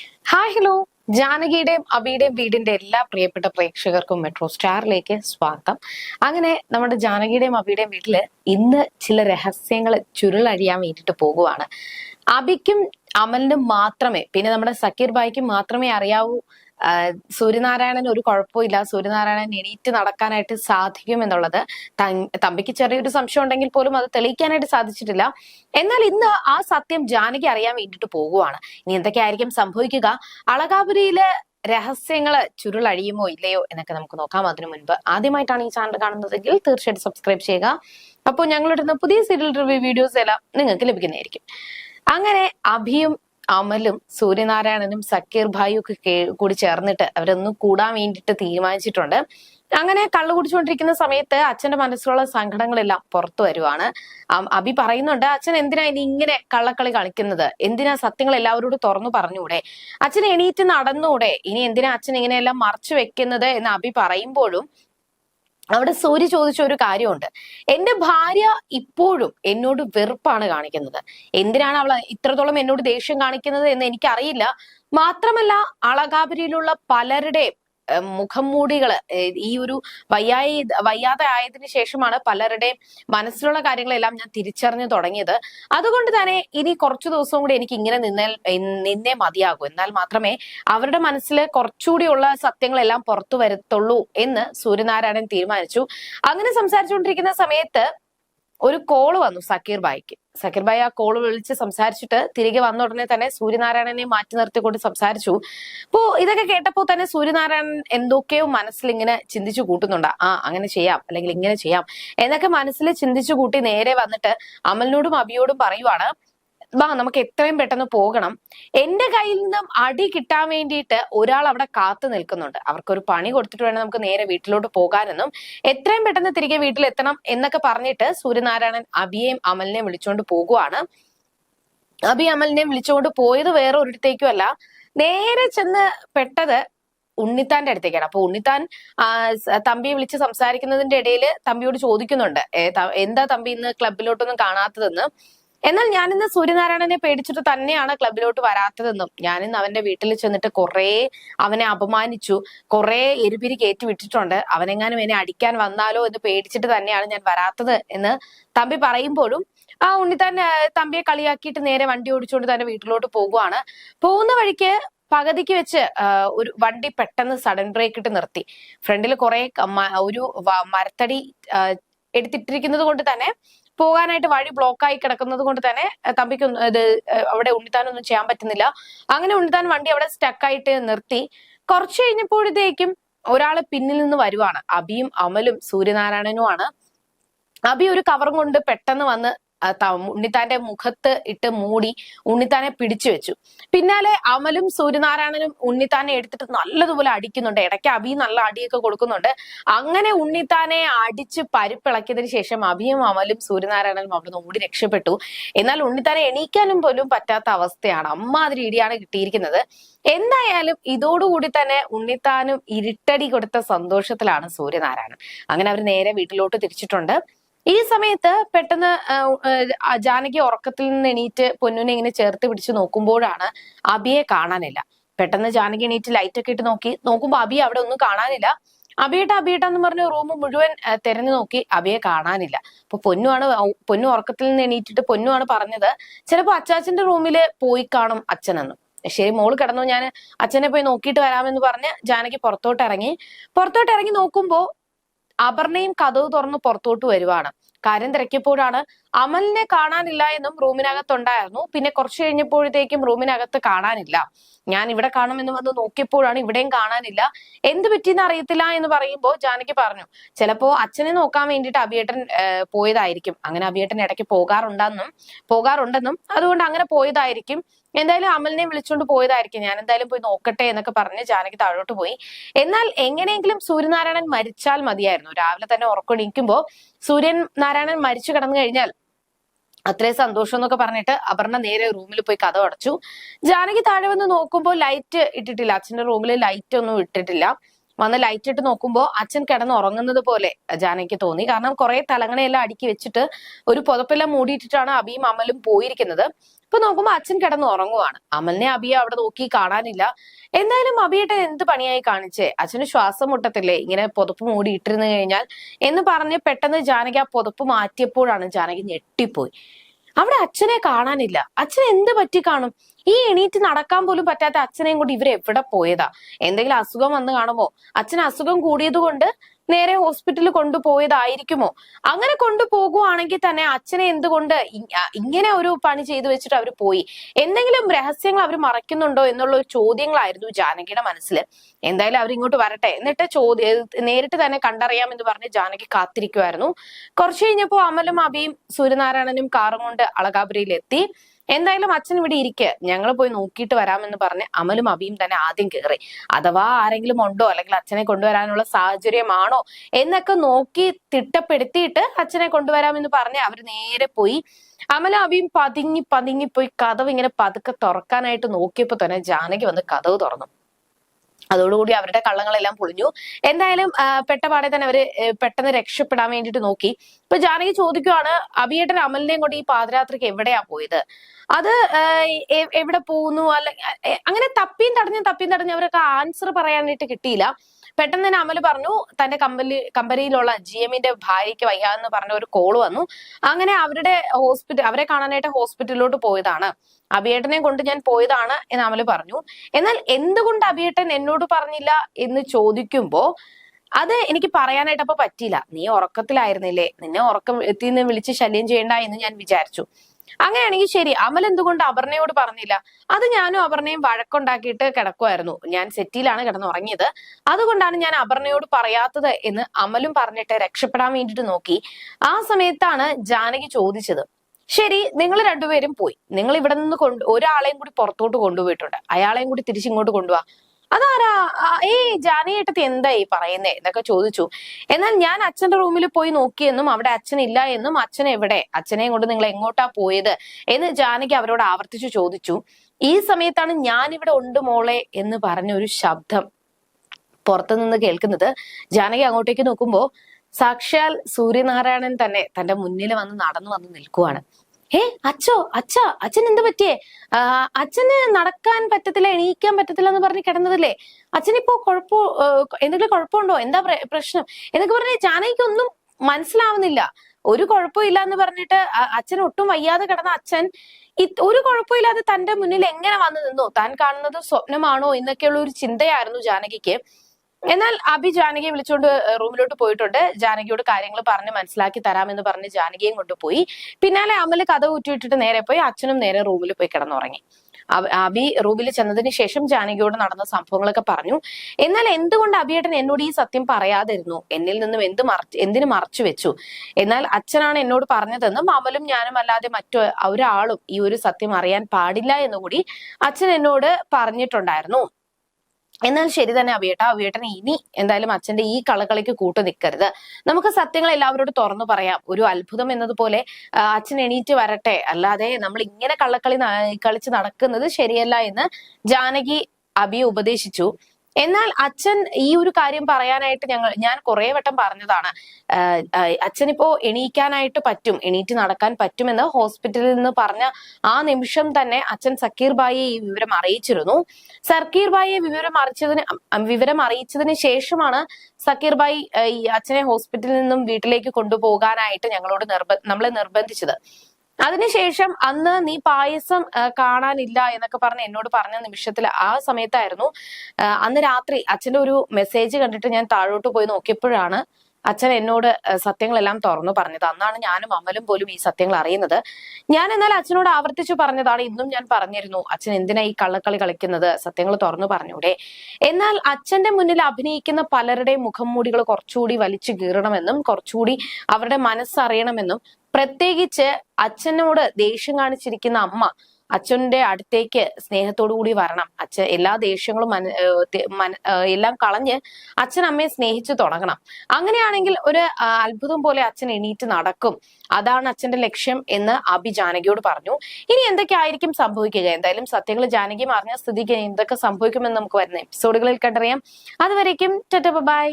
Hi hello ജാനകിയുടെയും അബിയുടെയും വീടിന്റെ എല്ലാ പ്രിയപ്പെട്ട പ്രേക്ഷകർക്കും മെട്രോ സ്റ്റാറിലേക്ക് സ്വാഗതം. അങ്ങനെ നമ്മുടെ ജാനകിയുടെയും അബിയുടെയും വീട്ടിൽ ഇന്ന് ചില രഹസ്യങ്ങൾ ചുരുളഴിയാൻ വേണ്ടിയിട്ട് പോകുവാണ്. അബിക്കും അമലിനും മാത്രമേ പിന്നെ നമ്മുടെ സക്കീർ ബായിക്കും മാത്രമേ അറിയാവൂ സൂര്യനാരായണൻ ഒരു കുഴപ്പമില്ല സൂര്യനാരായണൻ എണീറ്റ് നടക്കാനായിട്ട് സാധിക്കും എന്നുള്ളത് തമ്പിക്ക് ചെറിയൊരു സംശയം ഉണ്ടെങ്കിൽ പോലും അത് തെളിയിക്കാനായിട്ട് സാധിച്ചിട്ടില്ല. എന്നാൽ ഇന്ന് ആ സത്യം ജാനകി അറിയാൻ വേണ്ടിയിട്ട് പോകുവാണ്. ഇനി എന്തൊക്കെയായിരിക്കും സംഭവിക്കുക? അളകാപുരിയിലെ രഹസ്യങ്ങൾ ചുരുളഴിയുമോ ഇല്ലയോ എന്നൊക്കെ നമുക്ക് നോക്കാം. അതിനു മുൻപ് ആദ്യമായിട്ടാണ് ഈ ചാനൽ കാണുന്നതെങ്കിൽ തീർച്ചയായിട്ടും സബ്സ്ക്രൈബ് ചെയ്യുക. അപ്പോൾ ഞങ്ങളിടുന്ന പുതിയ സീരിയൽ റിവ്യൂ വീഡിയോസ് എല്ലാം നിങ്ങൾക്ക് ലഭിക്കുന്നതായിരിക്കും. അങ്ങനെ അഭിയും അമലും സൂര്യനാരായണനും സക്കീർ ഭായിയും ഒക്കെ കൂടി ചേർന്നിട്ട് അവരൊന്നും കൂടാൻ വേണ്ടിയിട്ട് തീരുമാനിച്ചിട്ടുണ്ട്. അങ്ങനെ കള്ളു കുടിച്ചുകൊണ്ടിരിക്കുന്ന സമയത്ത് അച്ഛന്റെ മനസ്സിലുള്ള സങ്കടങ്ങളെല്ലാം പുറത്തു വരുവാണ്. അബി പറയുന്നുണ്ട് അച്ഛൻ എന്തിനാ ഇനി ഇങ്ങനെ കള്ളക്കളി കളിക്കുന്നത്? എന്തിനാ സത്യങ്ങൾ എല്ലാവരോടും തുറന്നു പറഞ്ഞൂടെ? അച്ഛൻ എണീറ്റ് നടന്നൂടെ? ഇനി എന്തിനാ അച്ഛൻ ഇങ്ങനെയെല്ലാം മറച്ചു വെക്കുന്നത്? എന്ന് അബി പറയുമ്പോഴും അവിടെ സൂര്യ ചോദിച്ച ഒരു കാര്യമുണ്ട്. എന്റെ ഭാര്യ ഇപ്പോഴും എന്നോട് വെറുപ്പാണ് കാണിക്കുന്നത്. എന്തിനാണ് അവൾ ഇത്രത്തോളം എന്നോട് ദേഷ്യം കാണിക്കുന്നത് എന്ന് എനിക്കറിയില്ല. മാത്രമല്ല അളകാപുരിയിലുള്ള പലരുടെയും ഏഹ്, മുഖംമൂടികൾ ഈ ഒരു വയ്യായി വയ്യാതെ ആയതിനു ശേഷമാണ് പലരുടെയും മനസ്സിലുള്ള കാര്യങ്ങളെല്ലാം ഞാൻ തിരിച്ചറിഞ്ഞു തുടങ്ങിയത്. അതുകൊണ്ട് തന്നെ ഇനി കുറച്ചു ദിവസവും കൂടി എനിക്ക് ഇങ്ങനെ നിന്നാൽ നിന്നേ മതിയാകൂ. എന്നാൽ മാത്രമേ അവരുടെ മനസ്സിൽ കുറച്ചുകൂടിയുള്ള സത്യങ്ങളെല്ലാം പുറത്തു വരത്തുള്ളൂ എന്ന് സൂര്യനാരായണൻ തീരുമാനിച്ചു. അങ്ങനെ സംസാരിച്ചുകൊണ്ടിരിക്കുന്ന സമയത്ത് ഒരു കോൾ വന്നു സക്കീർ ബായിക്ക് സക്കീർ ബായി ആ കോൾ വിളിച്ച് സംസാരിച്ചിട്ട് തിരികെ വന്ന ഉടനെ തന്നെ സൂര്യനാരായണനെ മാറ്റി നിർത്തിക്കൊണ്ട് സംസാരിച്ചു. അപ്പോ ഇതൊക്കെ കേട്ടപ്പോൾ തന്നെ സൂര്യനാരായണൻ എന്തൊക്കെയോ മനസ്സിൽ ഇങ്ങനെ ചിന്തിച്ചു കൂട്ടുന്നുണ്ട്. ആ അങ്ങനെ ചെയ്യാം അല്ലെങ്കിൽ ഇങ്ങനെ ചെയ്യാം എന്നൊക്കെ മനസ്സിൽ ചിന്തിച്ചു കൂട്ടി നേരെ വന്നിട്ട് അമലിനോടും അബിയോടും പറയുവാണ്. വാ നമുക്ക് എത്രയും പെട്ടെന്ന് പോകണം. എന്റെ കയ്യിൽ നിന്നും അടി കിട്ടാൻ വേണ്ടിയിട്ട് ഒരാൾ അവിടെ കാത്തു നിൽക്കുന്നുണ്ട്. അവർക്കൊരു പണി കൊടുത്തിട്ട് വേണം നമുക്ക് നേരെ വീട്ടിലോട്ട് പോകാനെന്നും എത്രയും പെട്ടെന്ന് തിരികെ വീട്ടിലെത്തണം എന്നൊക്കെ പറഞ്ഞിട്ട് സൂര്യനാരായണൻ അബിയെയും അമലിനെയും വിളിച്ചുകൊണ്ട് പോകുവാണ്. അബി അമലിനെ വിളിച്ചുകൊണ്ട് പോയത് വേറെ ഒരിടത്തേക്കും അല്ല നേരെ ചെന്ന് പെട്ടത് ഉണ്ണിത്താന്റെ അടുത്തേക്കാണ്. അപ്പൊ ഉണ്ണിത്താൻ തമ്പിയെ വിളിച്ച് സംസാരിക്കുന്നതിന്റെ ഇടയിൽ തമ്പിയോട് ചോദിക്കുന്നുണ്ട് എന്താ തമ്പി ഇന്ന് ക്ലബിലോട്ടൊന്നും കാണാത്തതെന്ന്? എന്നാൽ ഞാനിന്ന് സൂര്യനാരായണനെ പേടിച്ചിട്ട് തന്നെയാണ് ക്ലബിലോട്ട് വരാത്തതെന്നും ഞാനിന്ന് അവന്റെ വീട്ടിൽ ചെന്നിട്ട് കുറേ അവനെ അപമാനിച്ചു കുറേ എരുപിരി കയറ്റി വിട്ടിട്ടുണ്ട്. അവനെങ്ങാനും എന്നെ അടിക്കാൻ വന്നാലോ എന്ന് പേടിച്ചിട്ട് തന്നെയാണ് ഞാൻ വരാത്തത് എന്ന് തമ്പി പറയുമ്പോഴും ആ ഉണ്ണി തന്നെ തമ്പിയെ കളിയാക്കിയിട്ട് നേരെ വണ്ടി ഓടിച്ചുകൊണ്ട് തന്നെ വീട്ടിലോട്ട് പോകുവാണ്. പോകുന്ന വഴിക്ക് പകുതിക്ക് വെച്ച് ഒരു വണ്ടി പെട്ടെന്ന് സഡൻ ബ്രേക്ക് ഇട്ട് നിർത്തി. ഫ്രണ്ടിൽ കുറെ ഒരു മരത്തടി എടുത്തിട്ടിരിക്കുന്നത് കൊണ്ട് തന്നെ പോകാനായിട്ട് വഴി ബ്ലോക്ക് ആയി കിടക്കുന്നത് കൊണ്ട് തന്നെ തമ്പിക്ക് ഇത് അവിടെ ഉണ്ണിത്താനൊന്നും ചെയ്യാൻ പറ്റുന്നില്ല. അങ്ങനെ ഉണ്ണിത്താൻ വണ്ടി അവിടെ സ്റ്റക്കായിട്ട് നിർത്തി. കുറച്ച് കഴിഞ്ഞപ്പോഴത്തേക്കും ഒരാളെ പിന്നിൽ നിന്ന് വരുവാണ്. അബിയും അമലും സൂര്യനാരായണനുമാണ്. അബി ഒരു കവറും കൊണ്ട് പെട്ടെന്ന് വന്ന് ഉണ്ണിത്താന്റെ മുഖത്ത് ഇട്ട് മൂടി ഉണ്ണിത്താനെ പിടിച്ചു വെച്ചു. പിന്നാലെ അമലും സൂര്യനാരായണനും ഉണ്ണിത്താനെ എടുത്തിട്ട് നല്ലതുപോലെ അടിക്കുന്നുണ്ട്. ഇടയ്ക്ക് അബി നല്ല അടിയൊക്കെ കൊടുക്കുന്നുണ്ട്. അങ്ങനെ ഉണ്ണിത്താനെ അടിച്ച് പരിപ്പിളക്കിയതിന് ശേഷം അബിയും അമലും സൂര്യനാരായണനും അവിടുന്ന് ഓടി രക്ഷപ്പെട്ടു. എന്നാൽ ഉണ്ണിത്താനെ എണീക്കാനും പോലും പറ്റാത്ത അവസ്ഥയാണ്. അമ്മാതിരി ഇടിയാണ് കിട്ടിയിരിക്കുന്നത്. എന്തായാലും ഇതോടുകൂടി തന്നെ ഉണ്ണിത്താനും ഇരുട്ടടി കൊടുത്ത സന്തോഷത്തിലാണ് സൂര്യനാരായണൻ. അങ്ങനെ അവർ നേരെ വീട്ടിലോട്ട് തിരിച്ചിട്ടുണ്ട്. ഈ സമയത്ത് പെട്ടെന്ന് ജാനകി ഉറക്കത്തിൽ നിന്ന് എണീറ്റ് പൊന്നുനെ ഇങ്ങനെ ചേർത്ത് പിടിച്ച് നോക്കുമ്പോഴാണ് അബിയെ കാണാനില്ല. പെട്ടെന്ന് ജാനകി എണീറ്റ് ലൈറ്റ് ഒക്കെ ഇട്ട് നോക്കി. നോക്കുമ്പോ അബിയെ അവിടെ ഒന്നും കാണാനില്ല. അബിയേട്ട അബിയേട്ട എന്ന് പറഞ്ഞ റൂം മുഴുവൻ തെരഞ്ഞു നോക്കി അബിയെ കാണാനില്ല. അപ്പൊ പൊന്നുമാണ് പൊന്നു ഉറക്കത്തിൽ നിന്ന് എണീറ്റിട്ട് പൊന്നുമാണ് പറഞ്ഞത് ചിലപ്പോ അച്ചാച്ചന്റെ റൂമിൽ പോയി കാണും അച്ഛനെന്ന്. ശരി മോൾ കിടന്നു ഞാൻ അച്ഛനെ പോയി നോക്കിയിട്ട് വരാമെന്ന് പറഞ്ഞ് ജാനകി പുറത്തോട്ട് ഇറങ്ങി. പുറത്തോട്ട് ഇറങ്ങി നോക്കുമ്പോ അപർണയും കഥവ് തുറന്ന് പുറത്തോട്ട് വരുവാണ്. കാര്യം തിരക്കിയപ്പോഴാണ് അമലിനെ കാണാനില്ല എന്നും റൂമിനകത്തുണ്ടായിരുന്നു. പിന്നെ കുറച്ച് കഴിഞ്ഞപ്പോഴത്തേക്കും റൂമിനകത്ത് കാണാനില്ല. ഞാൻ ഇവിടെ കാണുമെന്ന് വന്ന് നോക്കിയപ്പോഴാണ് ഇവിടെയും കാണാനില്ല. എന്ത് പറ്റിയെന്ന് അറിയത്തില്ല എന്ന് പറയുമ്പോൾ ജാനകി പറഞ്ഞു ചിലപ്പോ അച്ഛനെ നോക്കാൻ വേണ്ടിയിട്ട് അഭിയേട്ടൻ പോയതായിരിക്കും. അങ്ങനെ അഭിയേട്ടൻ ഇടയ്ക്ക് പോകാറുണ്ടെന്നും പോകാറുണ്ടെന്നും അതുകൊണ്ട് അങ്ങനെ പോയതായിരിക്കും. എന്തായാലും അമലിനെ വിളിച്ചുകൊണ്ട് പോയതായിരിക്കും. ഞാൻ എന്തായാലും പോയി നോക്കട്ടെ എന്നൊക്കെ പറഞ്ഞ് ജാനകി താഴോട്ട് പോയി. എന്നാൽ എങ്ങനെയെങ്കിലും സൂര്യനാരായണൻ മരിച്ചാൽ മതിയായിരുന്നു. രാവിലെ തന്നെ ഉറക്കൊണിക്കുമ്പോൾ സൂര്യൻ നാരായണൻ മരിച്ചു കിടന്നു കഴിഞ്ഞാൽ അത്രയും സന്തോഷം എന്നൊക്കെ പറഞ്ഞിട്ട് അപർണ നേരെ റൂമിൽ പോയി കഥ അടച്ചു ജാനകി താഴെ വന്ന് നോക്കുമ്പോൾ ലൈറ്റ് ഇട്ടിട്ടില്ല. അച്ഛന്റെ റൂമിൽ ലൈറ്റ് ഒന്നും ഇട്ടിട്ടില്ല. വന്ന് ലൈറ്റ് ഇട്ട് നോക്കുമ്പോൾ അച്ഛൻ കിടന്ന് ഉറങ്ങുന്നത് പോലെ ജാനയ്ക്ക് തോന്നി. കാരണം കുറെ തലങ്ങണയെല്ലാം അടുക്കി വെച്ചിട്ട് ഒരു പുതപ്പെല്ലാം മൂടിയിട്ടിട്ടാണ് അബിയും അമലും പോയിരിക്കുന്നത്. ഇപ്പൊ നോക്കുമ്പോൾ അച്ഛൻ കിടന്ന് ഉറങ്ങുവാണ്. അമലിനെ അബിയെ അവിടെ നോക്കി കാണാനില്ല. എന്തായാലും അബിയേട്ടൻ എന്ത് പണിയായി കാണിച്ചേ? അച്ഛന് ശ്വാസം മുട്ടത്തില്ലേ? ഇങ്ങനെ പുതപ്പ് മൂടി ഇട്ടിരുന്നു കഴിഞ്ഞാൽ എന്ന് പറഞ്ഞ് പെട്ടെന്ന് ജാനകി ആ പുതപ്പ് മാറ്റിയപ്പോഴാണ് ജാനകി ഞെട്ടിപ്പോയി. അവിടെ അച്ഛനെ കാണാനില്ല. അച്ഛൻ എന്ത് പറ്റി കാണും? ഈ എണീറ്റ് നടക്കാൻ പോലും പറ്റാത്ത അച്ഛനെയും കൊണ്ട് ഇവർ എവിടെ പോയതാ? എന്തെങ്കിലും അസുഖം വന്ന് കാണുമോ? അച്ഛൻ അസുഖം കൂടിയത് കൊണ്ട് നേരെ ഹോസ്പിറ്റലിൽ കൊണ്ടുപോയതായിരിക്കുമോ? അങ്ങനെ കൊണ്ടുപോകുവാണെങ്കിൽ തന്നെ അച്ഛനെ എന്തുകൊണ്ട് ഇങ്ങനെ ഒരു പണി ചെയ്തു വെച്ചിട്ട് അവർ പോയി? എന്തെങ്കിലും രഹസ്യങ്ങൾ അവർ മറയ്ക്കുന്നുണ്ടോ എന്നുള്ള ഒരു ചോദ്യങ്ങളായിരുന്നു ജാനകിയുടെ മനസ്സിൽ എന്തായാലും അവർ ഇങ്ങോട്ട് വരട്ടെ. എന്നിട്ട് ചോദ്യം നേരിട്ട് തന്നെ കണ്ടറിയാം എന്ന് പറഞ്ഞ് ജാനകി കാത്തിരിക്കുമായിരുന്നു കുറച്ച് കഴിഞ്ഞപ്പോ അമലും അബിയും സൂര്യനാരായണനും കാറും കൊണ്ട് അളകാപുരയിൽ എത്തി എന്തായാലും അച്ഛൻ ഇവിടെ ഇരിക്കെ. ഞങ്ങൾ പോയി നോക്കിയിട്ട് വരാമെന്ന് പറഞ്ഞ് അമലും അബിയും തന്നെ ആദ്യം കയറി അഥവാ ആരെങ്കിലും ഉണ്ടോ അല്ലെങ്കിൽ അച്ഛനെ കൊണ്ടുവരാനുള്ള സാഹചര്യമാണോ എന്നൊക്കെ നോക്കി തിട്ടപ്പെടുത്തിയിട്ട് അച്ഛനെ കൊണ്ടുവരാമെന്ന് പറഞ്ഞ് അവർ നേരെ പോയി. അമലും അബിയും പതുങ്ങി പതുങ്ങി പോയി കഥവ് ഇങ്ങനെ പതുക്കെ തുറക്കാനായിട്ട് നോക്കിയപ്പോ തന്നെ ജാനകി വന്ന് കഥവ് തുറന്നു. അതോടുകൂടി അവരുടെ കള്ളങ്ങളെല്ലാം പൊളിഞ്ഞു. എന്തായാലും പെട്ടപാടെ തന്നെ അവർ പെട്ടെന്ന് രക്ഷപ്പെടാൻ വേണ്ടിട്ട് നോക്കി. ഇപ്പൊ ജാനകി ചോദിക്കുവാണ് അബിയേട്ടൻ അമലിനെയും കൊണ്ട് ഈ പാതിരാത്രിക്ക് എവിടെയാ പോയത്? അത് എവിടെ പോകുന്നു? അല്ലെ അങ്ങനെ തപ്പിയും തടഞ്ഞും തപ്പിയും തടഞ്ഞും അവരൊക്കെ ആൻസർ പറയാനായിട്ട് കിട്ടിയില്ല. പെട്ടെന്ന് തന്നെ അമൽ പറഞ്ഞു തന്റെ കമ്പനി കമ്പനിയിലുള്ള ജി എമ്മിന്റെ ഭാര്യയ്ക്ക് വയ്യാന്ന് പറഞ്ഞ ഒരു കോൾ വന്നു. അങ്ങനെ അവരുടെ ഹോസ്പിറ്റൽ അവരെ കാണാനായിട്ട് ഹോസ്പിറ്റലിലോട്ട് പോയതാണ്. അഭിയേട്ടനെ കൊണ്ട് ഞാൻ പോയതാണ് എന്ന് അമൽ പറഞ്ഞു. എന്നാൽ എന്തുകൊണ്ട് അഭിയേട്ടൻ എന്നോട് പറഞ്ഞില്ല എന്ന് ചോദിക്കുമ്പോ അത് എനിക്ക് പറയാനായിട്ട് അപ്പൊ പറ്റിയില്ല. നീ ഉറക്കത്തിലായിരുന്നില്ലേ? നിന്നെ ഉറക്കം എത്തി നിന്ന് വിളിച്ച് ശല്യം ചെയ്യണ്ട എന്ന് ഞാൻ വിചാരിച്ചു. അങ്ങനെയാണെങ്കിൽ ശരി അമൽ എന്തുകൊണ്ട് അപർണയോട് പറഞ്ഞില്ല? അത് ഞാനും അപർണയും വഴക്കുണ്ടാക്കിയിട്ട് കിടക്കുമായിരുന്നു ഞാൻ സെറ്റിയിലാണ് കിടന്നുറങ്ങിയത്. അതുകൊണ്ടാണ് ഞാൻ അപർണയോട് പറയാത്തത് എന്ന് അമലും പറഞ്ഞിട്ട് രക്ഷപ്പെടാൻ വേണ്ടിയിട്ട് നോക്കി. ആ സമയത്താണ് ജാനകി ചോദിച്ചത്. ശരി നിങ്ങൾ രണ്ടുപേരും പോയി. നിങ്ങൾ ഇവിടെ നിന്ന് കൊണ്ട് ഒരാളെയും കൂടി പുറത്തോട്ട് കൊണ്ടുപോയിട്ടുണ്ട്. അയാളെയും കൂടി തിരിച്ചിങ്ങോട്ട് കൊണ്ടുപോവാ അതാരാ? ആ, ഏയ് ഏട്ടത്തി എന്താ ഈ പറയുന്നേ? എന്നൊക്കെ ചോദിച്ചു. എന്നാൽ ഞാൻ അച്ഛന്റെ റൂമിൽ പോയി നോക്കിയെന്നും അവിടെ അച്ഛൻ ഇല്ല എന്നും അച്ഛൻ എവിടെ? അച്ഛനെയും കൊണ്ട് നിങ്ങൾ എങ്ങോട്ടാ പോയത്? എന്ന് ജാനകി അവരോട് ആവർത്തിച്ചു ചോദിച്ചു. ഈ സമയത്താണ് ഞാൻ ഇവിടെ ഉണ്ട് മോളെ എന്ന് പറഞ്ഞ ഒരു ശബ്ദം പുറത്തു നിന്ന് കേൾക്കുന്നത്. ജാനകി അങ്ങോട്ടേക്ക് നോക്കുമ്പോ സാക്ഷാൽ സൂര്യനാരായണൻ തന്നെ തന്റെ മുന്നിൽ വന്ന് നടന്നു വന്ന് നിൽക്കുവാണ്. ഏ അച്ഛോ അച്ഛ അച്ഛൻ എന്ത് പറ്റിയേ? അച്ഛന് നടക്കാൻ പറ്റത്തില്ല എണീക്കാൻ പറ്റത്തില്ല എന്ന് പറഞ്ഞ് കിടന്നതല്ലേ? അച്ഛനിപ്പോ കുഴപ്പോ ഏ, എന്തെങ്കിലും കുഴപ്പമുണ്ടോ? എന്താ പ്രശ്നം? എന്നൊക്കെ പറഞ്ഞ് ജാനകിക്കൊന്നും മനസ്സിലാവുന്നില്ല. ഒരു കുഴപ്പമില്ല എന്ന് പറഞ്ഞിട്ട് അച്ഛൻ ഒട്ടും വയ്യാതെ കിടന്ന അച്ഛൻ ഒരു കുഴപ്പമില്ലാതെ തന്റെ മുന്നിൽ എങ്ങനെ വന്നു നിന്നു? താൻ കാണുന്നത് സ്വപ്നമാണോ എന്നൊക്കെയുള്ള ഒരു ചിന്തയായിരുന്നു ജാനകിക്ക്. എന്നാൽ അഭി ജാനകിയെ വിളിച്ചുകൊണ്ട് റൂമിലോട്ട് പോയിട്ടുണ്ട്. ജാനകിയോട് കാര്യങ്ങൾ പറഞ്ഞ് മനസ്സിലാക്കി തരാമെന്ന് പറഞ്ഞ് ജാനകിയും കൊണ്ടുപോയി. പിന്നാലെ അമൽ കഥ ഊറ്റിയിട്ടിട്ട് നേരെ പോയി അച്ഛനും നേരെ റൂമിൽ പോയി കിടന്നുറങ്ങി. അബി റൂമിൽ ചെന്നതിന് ശേഷം ജാനകിയോട് നടന്ന സംഭവങ്ങളൊക്കെ പറഞ്ഞു. എന്നാൽ എന്തുകൊണ്ട് അബിയേട്ടൻ എന്നോട് ഈ സത്യം പറയാതിരുന്നു? എന്നിൽ നിന്നും എന്ത് മറച്ച് എന്തിനു മറച്ചു വെച്ചു? എന്നാൽ അച്ഛനാണ് എന്നോട് പറഞ്ഞതെന്നും അമലും ഞാനും അല്ലാതെ മറ്റു ഒരാളും ഈ ഒരു സത്യം അറിയാൻ പാടില്ല എന്നുകൂടി അച്ഛൻ എന്നോട് പറഞ്ഞിട്ടുണ്ടായിരുന്നു. എന്നാൽ ശരി തന്നെ അവിയേട്ട. അവിയേട്ടൻ ഇനി എന്തായാലും അച്ഛന്റെ ഈ കളകളിക്ക് കൂട്ടു നിൽക്കരുത് നമുക്ക് സത്യങ്ങൾ എല്ലാവരോടും തുറന്നു പറയാം. ഒരു അത്ഭുതം എന്നതുപോലെ അച്ഛൻ എണീറ്റ് വരട്ടെ. അല്ലാതെ നമ്മൾ ഇങ്ങനെ കള്ളക്കളി കളിച്ച് നടക്കുന്നത് ശരിയല്ല എന്ന് ജാനകി അബിയെ ഉപദേശിച്ചു. എന്നാൽ അച്ഛൻ ഈ ഒരു കാര്യം പറയാനായിട്ട് ഞങ്ങൾ ഞാൻ കുറെ വട്ടം പറഞ്ഞതാണ്. അച്ഛൻ ഇപ്പോ എണീക്കാനായിട്ട് പറ്റും എണീറ്റ് നടക്കാൻ പറ്റുമെന്ന് ഹോസ്പിറ്റലിൽ നിന്ന് പറഞ്ഞ ആ നിമിഷം തന്നെ അച്ഛൻ സക്കീർ ബായിയെ ഈ വിവരം അറിയിച്ചിരുന്നു. സക്കീർ ബായിയെ വിവരം അറിയിച്ചതിന് വിവരം അറിയിച്ചതിന് ശേഷമാണ് സക്കീർ ബായി ഈ അച്ഛനെ ഹോസ്പിറ്റലിൽ നിന്നും വീട്ടിലേക്ക് കൊണ്ടുപോകാനായിട്ട് ഞങ്ങളോട് നിർബ നമ്മളെ നിർബന്ധിച്ചത്. അതിനുശേഷം അന്ന് നീ പായസം കാണാനില്ല എന്നൊക്കെ പറഞ്ഞ് എന്നോട് പറഞ്ഞ നിമിഷത്തിൽ ആ സമയത്തായിരുന്നു അന്ന് രാത്രി അച്ഛന്റെ ഒരു മെസ്സേജ് കണ്ടിട്ട് ഞാൻ താഴോട്ട് പോയി നോക്കിയപ്പോഴാണ് അച്ഛൻ എന്നോട് സത്യങ്ങളെല്ലാം തുറന്നു പറഞ്ഞത്. അന്നാണ് ഞാനും അമലും പോലും ഈ സത്യങ്ങൾ അറിയുന്നത്. ഞാൻ എന്നാൽ അച്ഛനോട് ആവർത്തിച്ചു പറഞ്ഞതാണ്. ഇന്നും ഞാൻ പറഞ്ഞിരുന്നു. അച്ഛൻ എന്തിനാ ഈ കള്ളക്കളി കളിക്കുന്നത്? സത്യങ്ങൾ തുറന്നു പറഞ്ഞൂടെ. എന്നാൽ അച്ഛന്റെ മുന്നിൽ അഭിനയിക്കുന്ന പലരുടെയും മുഖംമൂടികൾ കുറച്ചുകൂടി വലിച്ചു കീറണമെന്നും കുറച്ചുകൂടി അവരുടെ മനസ്സറിയണമെന്നും പ്രത്യേകിച്ച് അച്ഛനോട് ദേഷ്യം കാണിച്ചിരിക്കുന്ന അമ്മ അച്ഛന്റെ അടുത്തേക്ക് സ്നേഹത്തോടു കൂടി വരണം. അച്ഛൻ എല്ലാ ദേഷ്യങ്ങളും എല്ലാം കളഞ്ഞ് അച്ഛൻ അമ്മയെ സ്നേഹിച്ചു തുടങ്ങണം. അങ്ങനെയാണെങ്കിൽ ഒരു അത്ഭുതം പോലെ അച്ഛൻ എണീറ്റ് നടക്കും. അതാണ് അച്ഛന്റെ ലക്ഷ്യം എന്ന് അബി ജാനകിയോട് പറഞ്ഞു. ഇനി എന്തൊക്കെയായിരിക്കും സംഭവിക്കുക? എന്തായാലും സത്യങ്ങൾ ജാനകി അറിഞ്ഞ സ്ഥിതിക്ക് എന്തൊക്കെ സംഭവിക്കുമെന്ന് നമുക്ക് വരുന്ന എപ്പിസോഡുകളിൽ കണ്ടറിയാം. അതുവരേക്കും ബൈ.